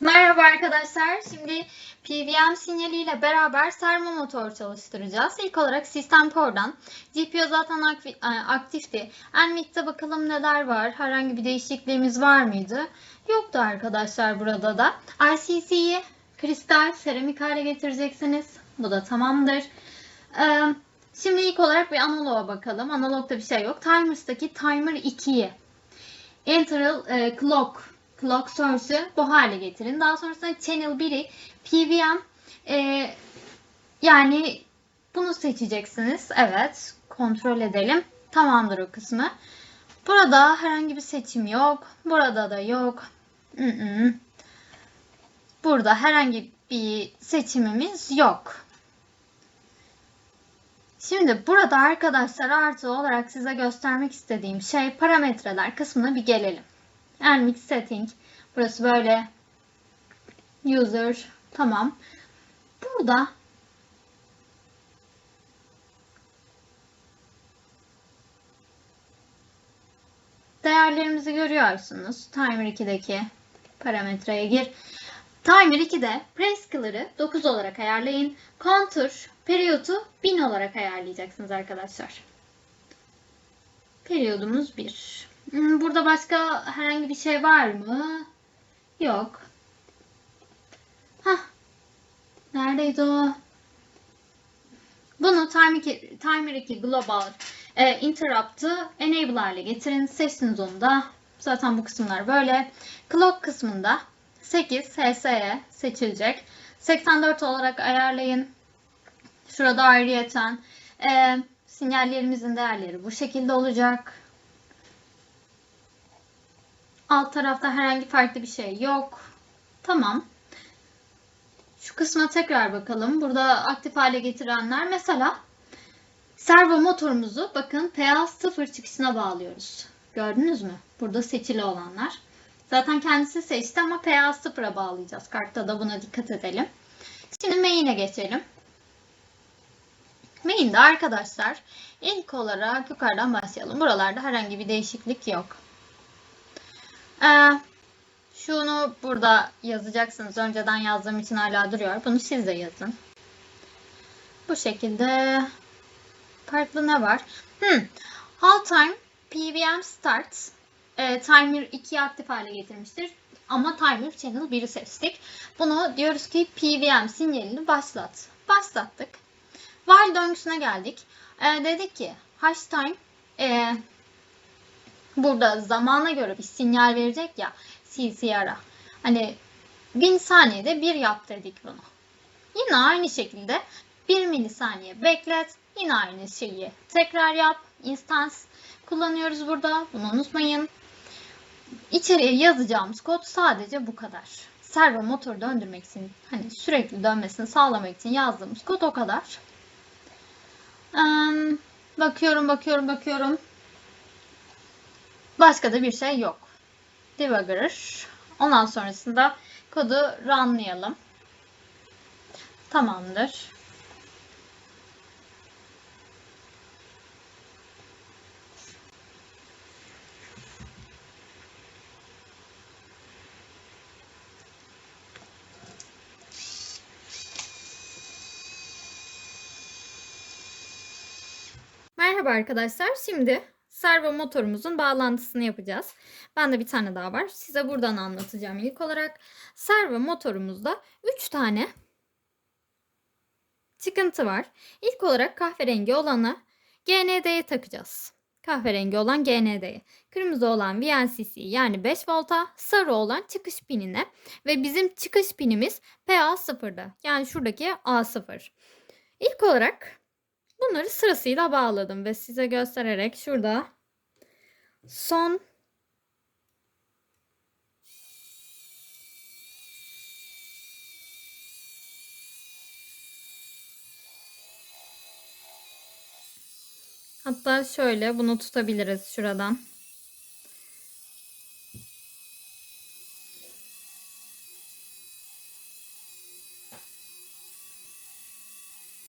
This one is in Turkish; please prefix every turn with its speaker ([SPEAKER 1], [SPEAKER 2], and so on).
[SPEAKER 1] Merhaba arkadaşlar. Şimdi PWM sinyaliyle beraber servo motor çalıştıracağız. İlk olarak sistem port'dan. GPU zaten e, aktifti. NVIDIA'da bakalım neler var. Herhangi bir değişikliğimiz var mıydı? Yoktu arkadaşlar burada da. RCC'yi kristal, seramik hale getireceksiniz. Bu da tamamdır. Ee, Şimdi ilk olarak bir analoğa bakalım. Analogda bir şey yok. Timers'taki Timer 2'yi Integral e, Clock Clock Source'ü bu hale getirin. Daha sonrasında Channel 1'i PWM e, yani bunu seçeceksiniz. Evet. Kontrol edelim. Tamamdır o kısmı. Burada herhangi bir seçim yok. Burada da yok. Burada herhangi bir seçimimiz yok. Şimdi burada arkadaşlar artı olarak size göstermek istediğim şey parametreler kısmına bir gelelim. Enmix setting. Burası böyle. User. Tamam. Burada değerlerimizi görüyorsunuz. Timer 2'deki parametreye gir. Timer 2'de Prescaler'ı 9 olarak ayarlayın. Contour periyodu 1000 olarak ayarlayacaksınız arkadaşlar. Periyodumuz 1. Hmm, Burada başka herhangi bir şey var mı? Yok. Hah. Neredeydi o? Bunu Timer 2, Timer 2 Global e, Interrupt'ı Enable hale getirin. Seçtiniz onu da. Zaten bu kısımlar böyle. Clock kısmında 8 HSE seçilecek. 84 olarak ayarlayın. Şurada ayrıyeten e, sinyallerimizin değerleri bu şekilde olacak. Alt tarafta herhangi farklı bir şey yok. Tamam. Şu kısma tekrar bakalım. Burada aktif hale getirenler mesela servo motorumuzu bakın PA0 çıkışına bağlıyoruz. Gördünüz mü? Burada seçili olanlar. Zaten kendisi seçti ama PA0'a bağlayacağız. Kartta da buna dikkat edelim. Şimdi main'e geçelim. Main'de arkadaşlar ilk olarak yukarıdan başlayalım. Buralarda herhangi bir değişiklik yok. Ee, şunu burada yazacaksınız. Önceden yazdığım için hala duruyor. Bunu siz de yazın. Bu şekilde farklı ne var? Hmm. All time PWM start e, timer 2'yi aktif hale getirmiştir. Ama timer channel 1'i seçtik. Bunu diyoruz ki PWM sinyalini başlat. Başlattık. While döngüsüne geldik. E, dedik ki hash time e, burada zamana göre bir sinyal verecek ya CCR'a. Hani 1000 saniyede bir yap dedik bunu. Yine aynı şekilde 1 milisaniye beklet. Yine aynı şeyi tekrar yap. Instans kullanıyoruz burada. Bunu unutmayın. İçeriye yazacağımız kod sadece bu kadar. Servo motoru döndürmek için hani sürekli dönmesini sağlamak için yazdığımız kod o kadar. Em, bakıyorum bakıyorum bakıyorum. Başka da bir şey yok. Debugger. Ondan sonrasında kodu runlayalım. Tamamdır. Merhaba arkadaşlar. Şimdi servo motorumuzun bağlantısını yapacağız. Bende bir tane daha var. Size buradan anlatacağım ilk olarak. Servo motorumuzda 3 tane çıkıntı var. İlk olarak kahverengi olanı GND'ye takacağız. Kahverengi olan GND'ye. Kırmızı olan VNCC yani 5 volta, sarı olan çıkış pinine ve bizim çıkış pinimiz PA0'da. Yani şuradaki A0. İlk olarak Bunları sırasıyla bağladım ve size göstererek şurada son Hatta şöyle bunu tutabiliriz şuradan.